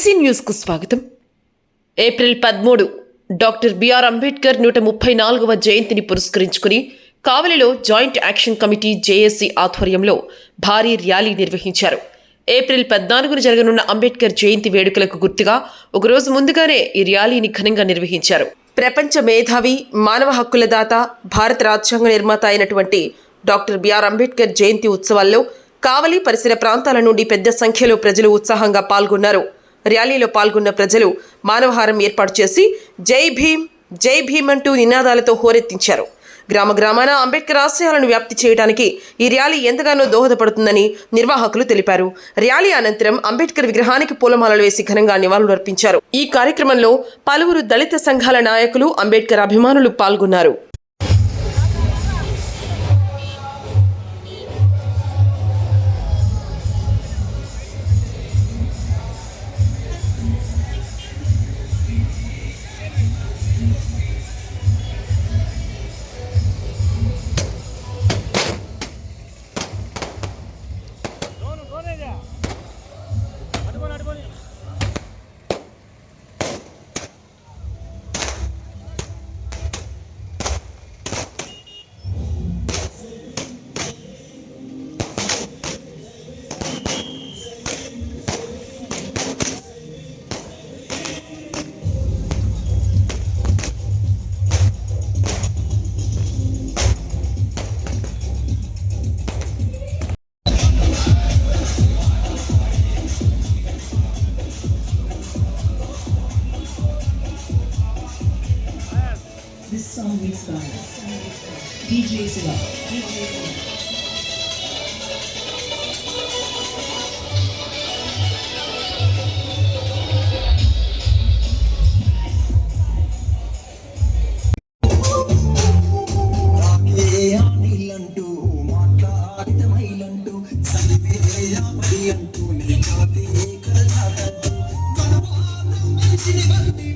ABC న్యూస్కు స్వాగతం. April పదమూడు డాక్టర్ బిఆర్ అంబేద్కర్ నూట ముప్పై నాలుగవ జయంతిని పురస్కరించుకుని కావలిలో జాయింట్ యాక్షన్ కమిటీ జేఏసీ ఆధ్వర్యంలో భారీ ర్యాలీ నిర్వహించారు. ఏప్రిల్ పద్నాలుగున జరగనున్న అంబేద్కర్ జయంతి వేడుకలకు గుర్తుగా ఒకరోజు ముందుగానే ఈ ర్యాలీని ఘనంగా నిర్వహించారు. ప్రపంచ మేధావి మానవ హక్కుల దాత భారత రాజ్యాంగ నిర్మాత అయినటువంటి డాక్టర్ బిఆర్ అంబేద్కర్ జయంతి ఉత్సవాల్లో కావలి పరిసర ప్రాంతాల నుండి పెద్ద సంఖ్యలో ప్రజలు ఉత్సాహంగా పాల్గొన్నారు. ర్యాలీలో పాల్గొన్న ప్రజలు మానవహారం ఏర్పాటు చేసి జై భీమ్ జై భీమ్ అంటూ నినాదాలతో హోరెత్తించారు. గ్రామ గ్రామాన అంబేద్కర్ ఆశయాలను వ్యాప్తి చేయడానికి ఈ ర్యాలీ ఎంతగానో దోహదపడుతుందని నిర్వాహకులు తెలిపారు. ర్యాలీ అనంతరం అంబేద్కర్ విగ్రహానికి పూలమాలలు వేసి ఘనంగా నివాళులర్పించారు ఈ కార్యక్రమంలో పలువురు దళిత సంఘాల నాయకులు అంబేద్కర్ అభిమానులు పాల్గొన్నారు. This song mixed by DJ Siva. రాకేయానిలంటూ మాట్లాడిత మైలంటూ సలివేయామది అంటూ నీ జాతి కలజాతంటూ కనువాదం మనిషిని బట్టి